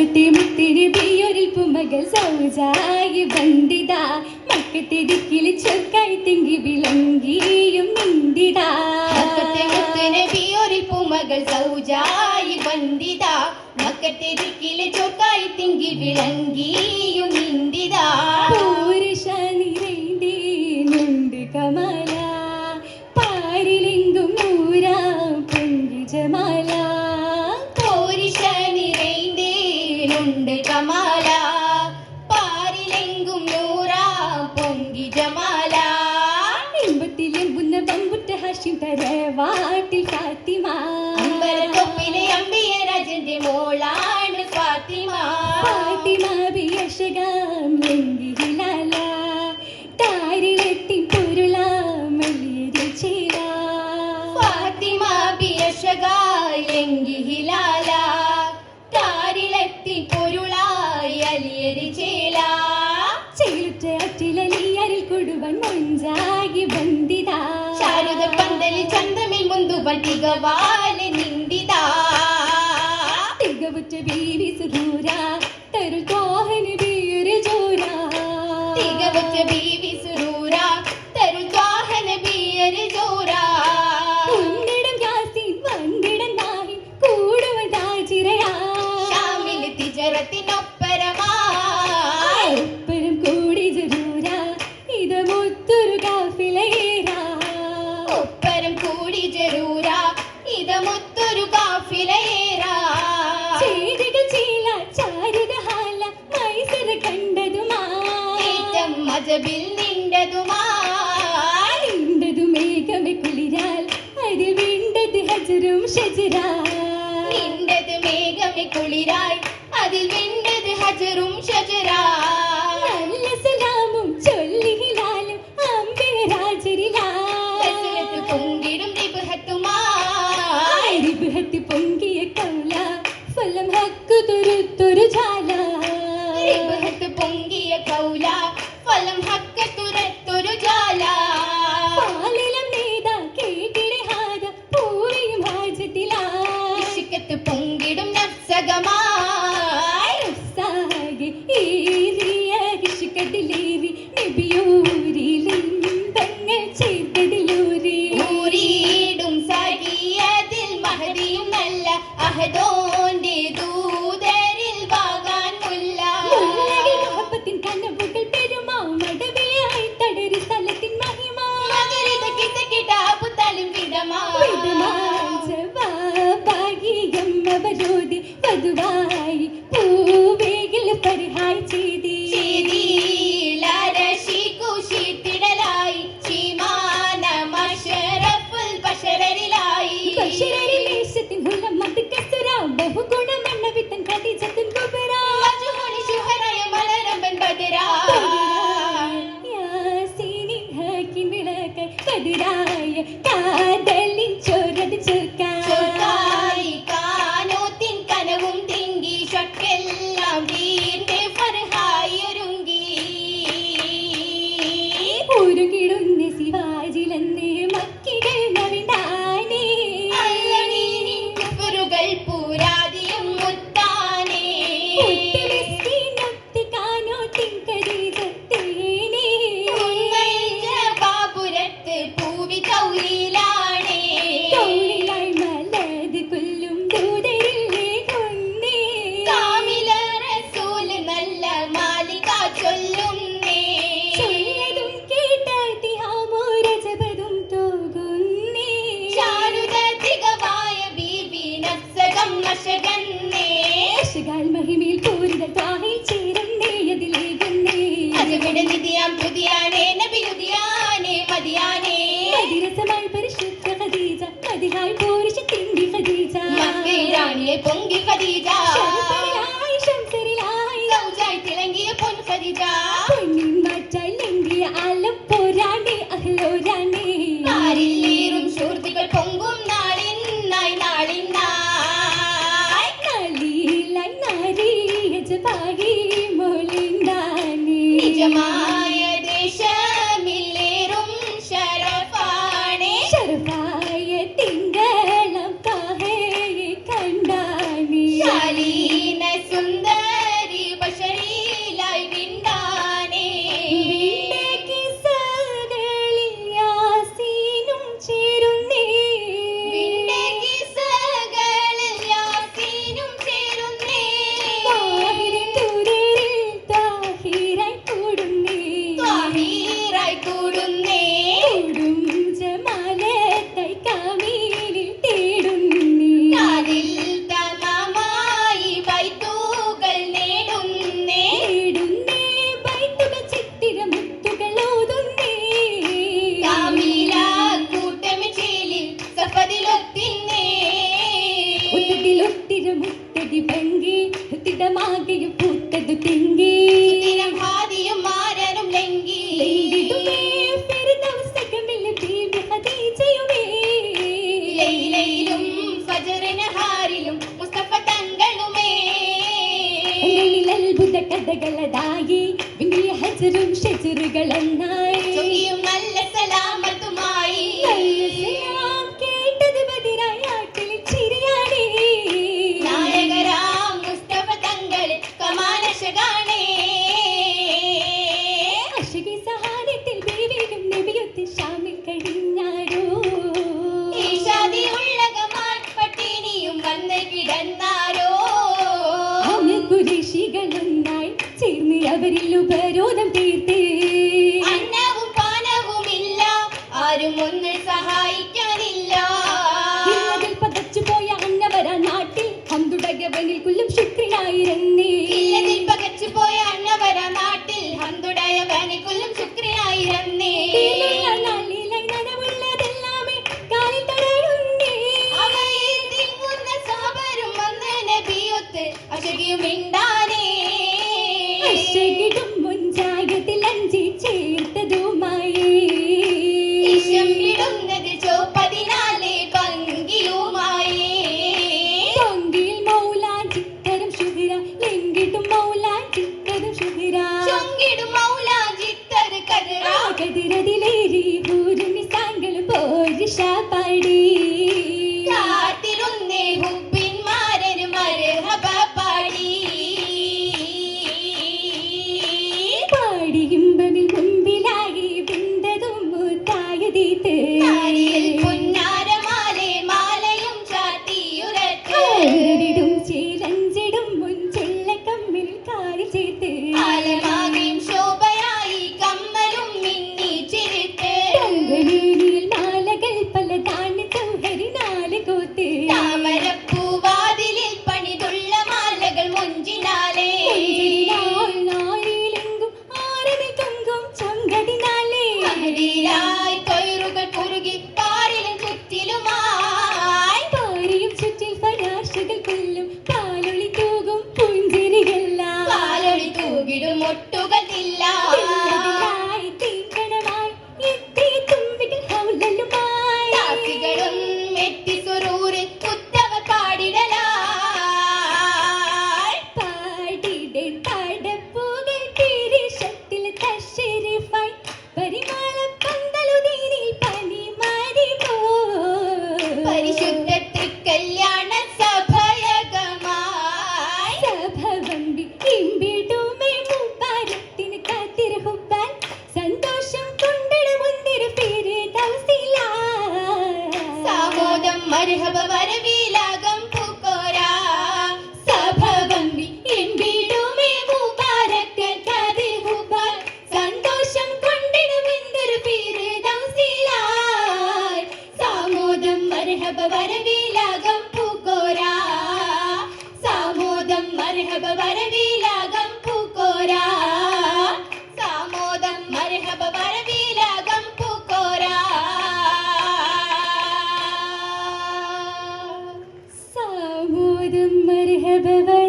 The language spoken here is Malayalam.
മുക്കുട്ടി മുത്തിരി പിയൊരിൽ പുമകൾ സൗജായി ബന്ധിത മക്കത്തെ ദിക്കിൽ ചൊക്കായി തിങ്കി വിളങ്കിയും മക്കത്തെ മുത്തിന് ബിയോരിൽ പൂമകൾ സൗജായി ബന്ധിത മക്കത്തെ ദിക്കിൽ ചൊക്കായി തിങ്കി വിളങ്കിയും പൂരുഷ നിറൈന്തേനുണ്ട് കമല. പാരിലെങ്കും നൂരാ പൊങ്കി ജമാല നിറൈന്തേനുണ്ട് കമാല പാരിലെങ്കും നൂറാ പൊങ്കി ജമാല. ഇമ്പത്തിലെമ്പുന്ന ബമ്പുറ്റ തര തരവാട്ടിൽ ഫാത്തിമ. അമ്പലക്കൊപ്പിലെ അമ്പിയ രാജന്റെ മോളാണ് ഫാത്തിമ. ഫാത്തിമ ബിയഷകാം മൊഞ്ചാകി ബന്ധിത ശാരദ പന്തലിൽ ചന്തമിൽ മുന്തു പട്ടികവാലെ നിന്ദിത. തികവുറ്റ ബീവി സുദൂര തരു തോഹന് ബീര് ജോര. തികവച്ച ബീവി ഏറ്റം നിണ്ടതുമാണ്ടതു മേഘമെ കുളിരാൽ. അതിൽ വീണ്ടത് ഹജറും ഷജരാ നിണ്ടത് മേഘമെ കുളിരായി അതിൽ വിണ്ടത് ഹജറും ഷജറാ മഷറഫുൽ ബഷറരിലായി പൂവേകിൽ പരിഹായി ചെയ്തി. ായി വിത്തൻ മലരമ്പൻ ബദരാ വിളക്ക് കതിരായ കാതലിൻ പൂവി കൗരിയിലാണേ തിരമുട്ടതി പങ്കി തിടമാകയും പൂത്തത് തിങ്കി. ഭാതിയും മാരനും ലങ്കി അത്ഭുത കഥകളതായി ഹജറും സഹായിക്കാനില്ല. ഇന്നതിൽ നാട്ടിൽ നാട്ടിൽ എങ്കിടും മൗലാ ചിത്തത് ഷുഹിരാ ചൊങ്കിടും മൗലാ ചിത്തത് കതിരാ കതിരതിലേരി ഊരുമി താങ്കൾ പോരിഷ പാടി the